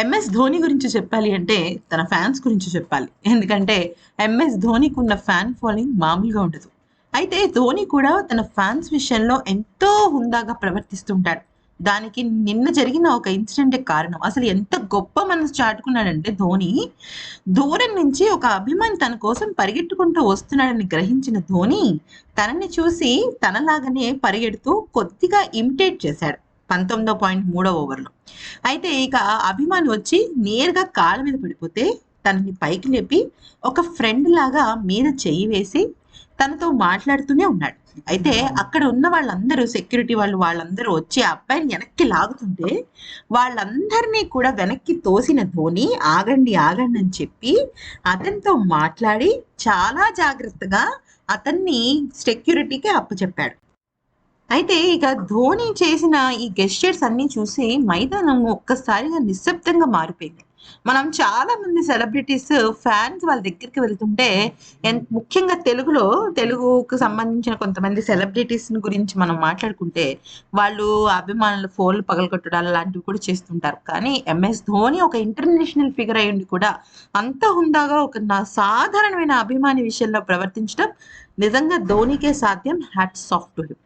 MS Dhoni గురించి చెప్పాలి అంటే తన ఫ్యాన్స్ గురించి చెప్పాలి. ఎందుకంటే ఎంఎస్ ధోనికి ఉన్న ఫ్యాన్ ఫాలోయింగ్ మామూలుగా ఉండదు. అయితే ధోని కూడా తన ఫ్యాన్స్ విషయంలో ఎంతో హుందాగా ప్రవర్తిస్తుంటాడు. దానికి నిన్న జరిగిన ఒక ఇన్సిడెంటే కారణం. అసలు ఎంత గొప్ప మనసు చాటుకున్నాడంటే ధోని దూరం నుంచి ఒక అభిమాని తన కోసం పరిగెట్టుకుంటూ వస్తున్నాడని గ్రహించిన ధోని తనని చూసి తనలాగానే పరిగెడుతూ కొద్దిగా ఇమిటేట్ చేశాడు. పంతొమ్మిదో పాయింట్ మూడో ఓవర్లో. అయితే ఇక అభిమాన్ వచ్చి నేరుగా కాళ్ళ మీద పడిపోతే తనని పైకి లేపి ఒక ఫ్రెండ్ లాగా మీద చెయ్యి వేసి తనతో మాట్లాడుతూనే ఉన్నాడు. అయితే అక్కడ ఉన్న వాళ్ళందరూ సెక్యూరిటీ వాళ్ళు వాళ్ళందరూ వచ్చి ఆ అబ్బాయిని వెనక్కి లాగుతుంటే వాళ్ళందరినీ కూడా వెనక్కి తోసిన ధోని ఆగండి ఆగండి అని చెప్పి అతనితో మాట్లాడి చాలా జాగ్రత్తగా అతన్ని సెక్యూరిటీకి అప్పచెప్పాడు. అయితే ఇక ధోని చేసిన ఈ గెస్టర్స్ అన్ని చూసి మైదానం ఒక్కసారిగా నిశ్శబ్దంగా మారిపోయింది. మనం చాలా మంది సెలబ్రిటీస్ ఫ్యాన్స్ వాళ్ళ దగ్గరికి వెళ్తుంటే ముఖ్యంగా తెలుగులో తెలుగుకు సంబంధించిన కొంతమంది సెలబ్రిటీస్ గురించి మనం మాట్లాడుకుంటే వాళ్ళు అభిమానుల ఫోన్లు పగలగొట్టడాలు లాంటివి కూడా చేస్తుంటారు. కానీ ఎంఎస్ ధోని ఒక ఇంటర్నేషనల్ ఫిగర్ అయ్యండి కూడా అంత హుందాగా ఒక నా సాధారణమైన అభిమాని విషయంలో ప్రవర్తించడం నిజంగా ధోనికే సాధ్యం. Hats off to him